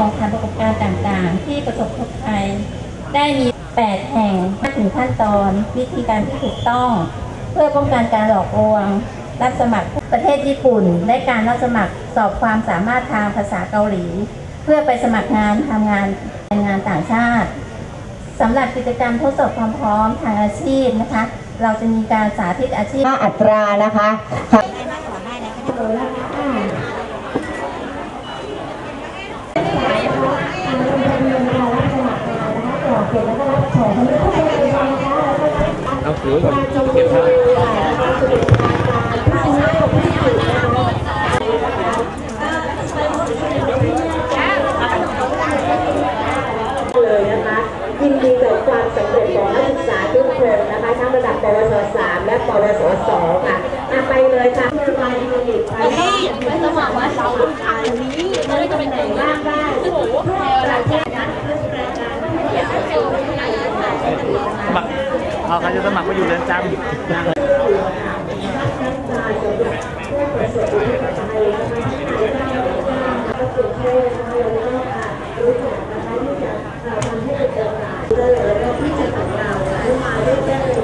ของสถานประกอบการต่างๆ ที่ประสบทุกภัยได้มี 8 แห่งมาถึงขั้นตอนวิธีการที่ถูกต้อง เพื่อป้องกันการหลอกลวง รับสมัครประเทศญี่ปุ่นได้การรับสมัครสอบความสามารถทางภาษาเกาหลี เพื่อไปสมัครงานทำงานในงานต่างชาติสำหรับกิจกรรมทดสอบความพร้อมทางอาชีพนะคะ เราจะมีการสาธิตอาชีพค่าอัตรานะคะค่ะ เอาถือก่อนเก็บผ้าเลยนะคะยินดีกับความสำเร็จของนักศึกษาทุกคนนะคะทั้งระดับปวส 3 และปวส 2 ค่ะอะไปเลยค่ะ อ๋อเขาจะสมัครไปอยู่เรือนจำที่จะทำให้เกิารรือมาได้แก้